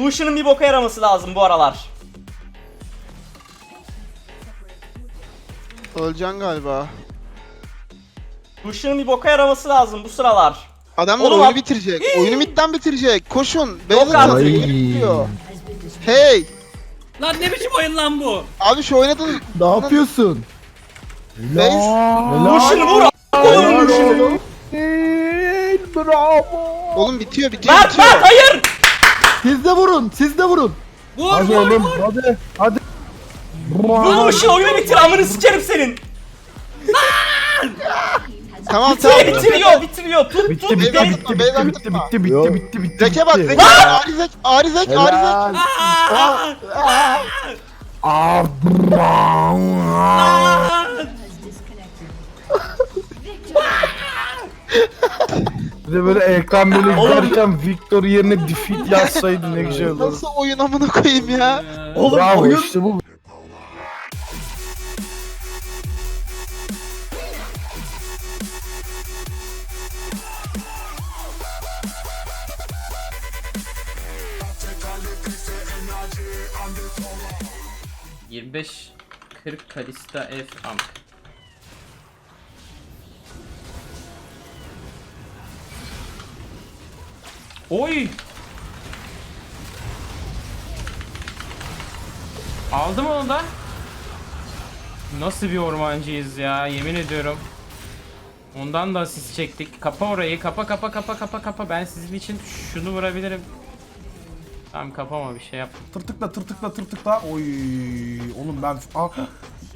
Lucian'ın bir boka yaraması lazım bu aralar. Öleceksin galiba. Lucian'ın bir boka yaraması lazım bu sıralar. Adamlar Oğlum oyunu bitirecek. Oyunu midden bitirecek. Koşun. Beyaz artık. Bitiyor. Hey. Lan ne biçim oyun lan bu? Abi şu oynadın. Ne yapıyorsun? Base. Lucian'ı vur koyun Lucian'ı. Bravo. Oğlum bitiyor bitiyor Mert bitiyor. Mert hayır. Siz de vurun. Siz de vurun. Vur Hadi vur oğlum. vur. Hadi. Hadi. Vur Lucian oyunu bitir amını sikerim senin. Tamam Bitiriyor tamam. bitiriyor bitiriyor. Tut Bitti tut. bitti Beyaz bitti bitti bitti atma. bitti bitti bitti bitti Zeke bak bitti. Zeke. Arizek Arizek Arizek. Helal. Aa, bravo. Bir de böyle ekran böyle giderken Victor yerine defeat yazsaydı ne güzel olurdu. Nasıl oyun amına koyayım ya? Oğlum Bravo oyun işte bu. ...25 40 Kalista F Amp. Oy! Aldım onu da. Nasıl bir ormancıyız ya yemin ediyorum. Ondan da asist çektik. Kapa orayı. Kapa kapa kapa kapa kapa. Ben sizin için şunu vurabilirim. Tamam kapama bir şey yap. Tırtıkla tırtıkla tırtıkla. Oy oğlum ben ah,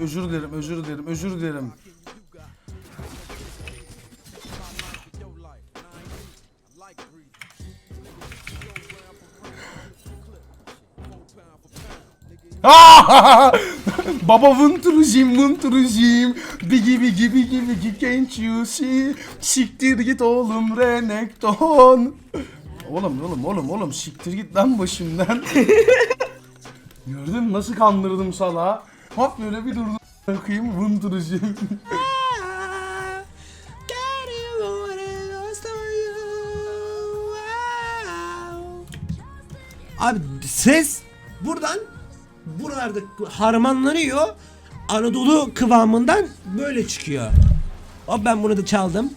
özür dilerim özür dilerim özür dilerim. Baba vınturujim vınturujim Bigi bigi bigi bigi can't you see? Siktir git oğlum Renekton. Oğlum oğlum oğlum oğlum siktir git lan başımdan. Gördün mü? Nasıl kandırdım sana Hop böyle bir durdum. Bakayım vındırıcım Abi ses buradan buralarda harmanlanıyor. Anadolu kıvamından böyle çıkıyor. Hop ben bunu da çaldım.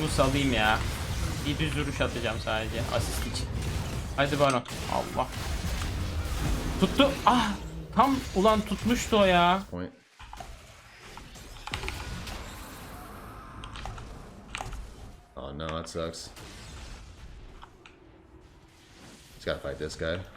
Bunu salayım ya. Bir düz vuruş atacağım sadece asist için. Hadi bana. Allah. Tuttu. Ah! Tam ulan tutmuştu o ya. Point. Oh no, that sucks. He's gotta fight this guy.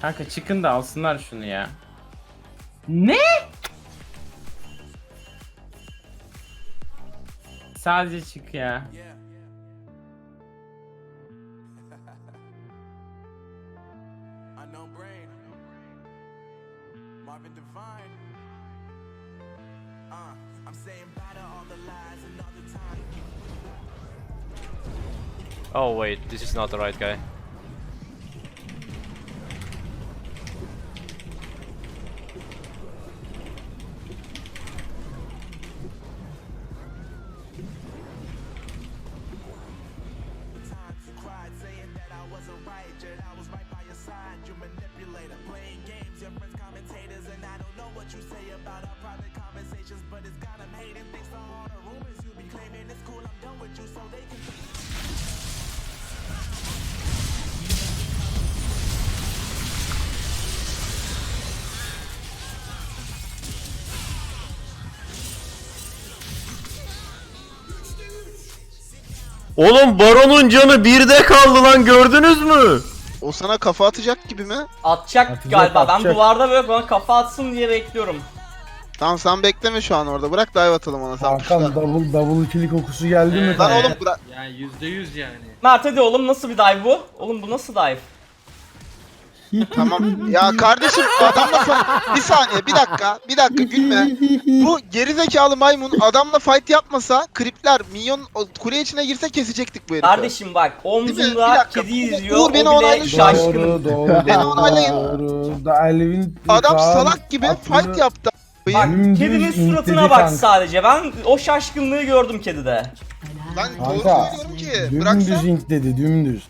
Kanka çıkın da alsınlar şunu ya. Ne? Sadece çık ya. Uh. Oh wait, this is not the right guy. Oğlum Baron'un canı birde kaldı lan gördünüz mü? O sana kafa atacak gibi mi? Atacak, Atacak, galiba. Ben atacak. duvarda böyle bana kafa atsın diye bekliyorum. Tamam sen bekleme şu an orada. Bırak dive atalım ona sen Hakan puşla. double double ikili kokusu geldi mi? Lan oğlum bırak. Yani yüzde yüz yani. Mert hadi oğlum nasıl bir dive bu? Oğlum bu nasıl dive? Tamam. Ya kardeşim adamla fa- bir saniye bir dakika bir dakika gülme. Bu gerizekalı maymun adamla fight yapmasa kripler minyon o kule içine girse kesecektik bu herifi. Kardeşim bak Değil mi? Bir omzumda dakika, kedi Uğur izliyor. beni o bile an. şaşkınım. Doğru doğru Beni onaylayın. doğru. Da Elvin Adam Kaan salak gibi atını- fight yaptı. Bak Dümdüz kedinin suratına bak kanka. sadece. Ben o şaşkınlığı gördüm kedide. Ben doğru Kanka söylüyorum ki. dümdüz Bıraksa ink dedi dümdüz.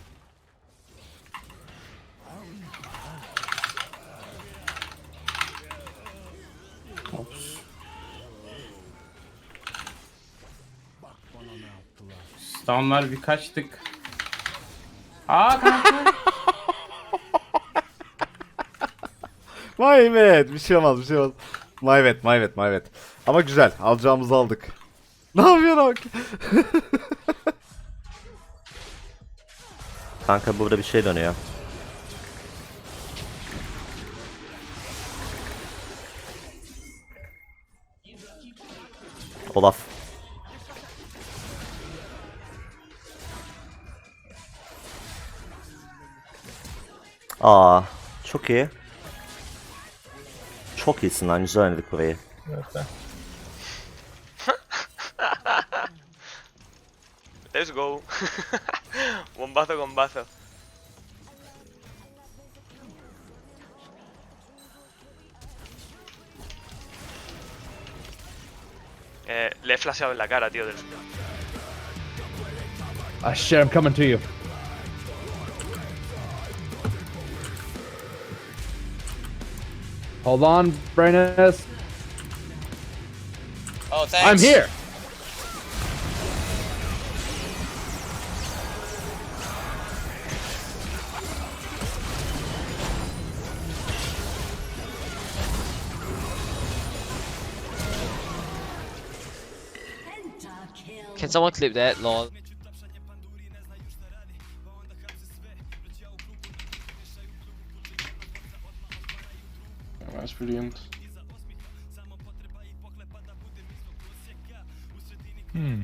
Stunlar birkaç tık. Aa kanka. My bad. Bir şey olmaz bir şey olmaz. My bad my bad my bad. Ama güzel alacağımızı aldık. Ne yapıyorsun bak? Kanka burada bir şey dönüyor. Olaf. Aa, çok iyi. Çok iyisin lan güzel oynadık burayı. Let's go. bombazo, bombazo. Eh, le he flasheado en la cara, tío. Del... Ah shit, I'm coming to you. Hold on, Brainas. Oh, thanks. I'm here. Can someone clip that, lol? That's brilliant. Hmm.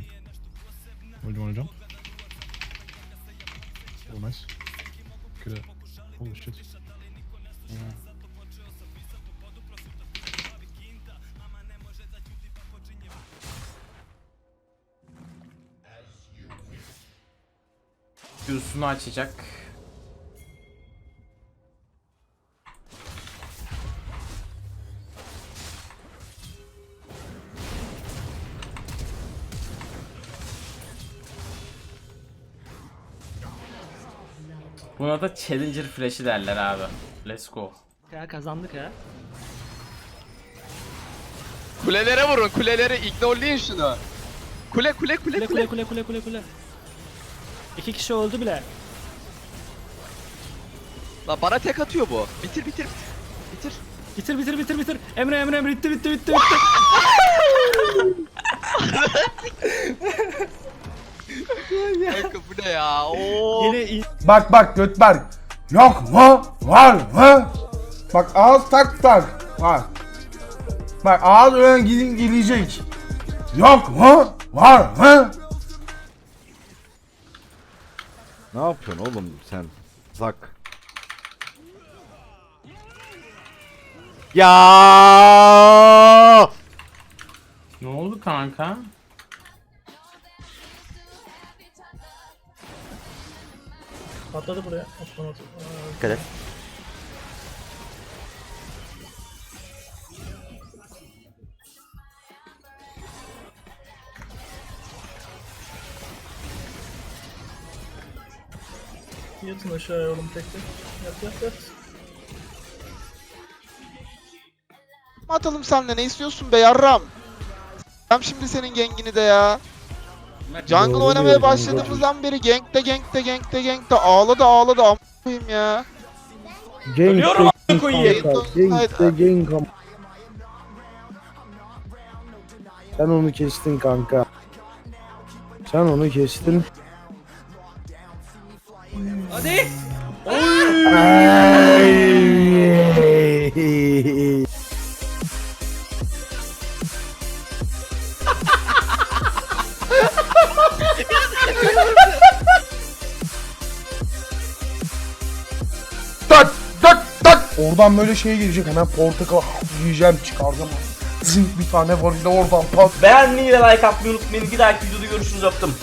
Where do you want to jump? Oh, nice. Good. Holy shit. Q'sunu açacak. Buna da Challenger Flash'i derler abi. Let's go. Ya kazandık ya. kulelere vurun kulelere ignorlayın şunu. Kule kule kule Kule kule kule kule kule kule. İki kişi öldü bile. Lan bana tek atıyor bu. Bitir bitir bitir. Bitir bitir bitir bitir. Emre Emre Emre bitti bitti bitti bitti. Kanka bu ne ya? Oo. Yine iyi. Bak bak Götberk. Yok mu? Var mı? Bak ağız tak tak. Bak. Bak ağız öyle gidin gelecek. Yok mu? Var mı? Ne yapıyorsun oğlum sen? Zak. Ya! Ne oldu kanka? Patladı buraya. Atlamadı. Dikkat et. Yatın aşağıya oğlum tek tek. Yat yat yat. Atalım senle ne istiyorsun be yarram? Ben şimdi senin gengini de ya. Jungle oynamaya başladığımızdan beri gankte gankte gankte gankte ağladı ağladı am koyayım ya. Ölüyorum a**ını koyayım. Am- Sen onu kestin kanka. Sen onu kestin. Hadi. Ay. Oradan böyle şey gelecek hemen portakal yiyeceğim çıkaracağım. Zınk bir tane var oradan pat. Beğenmeyi ve like atmayı unutmayın. Bir dahaki videoda görüşürüz öptüm.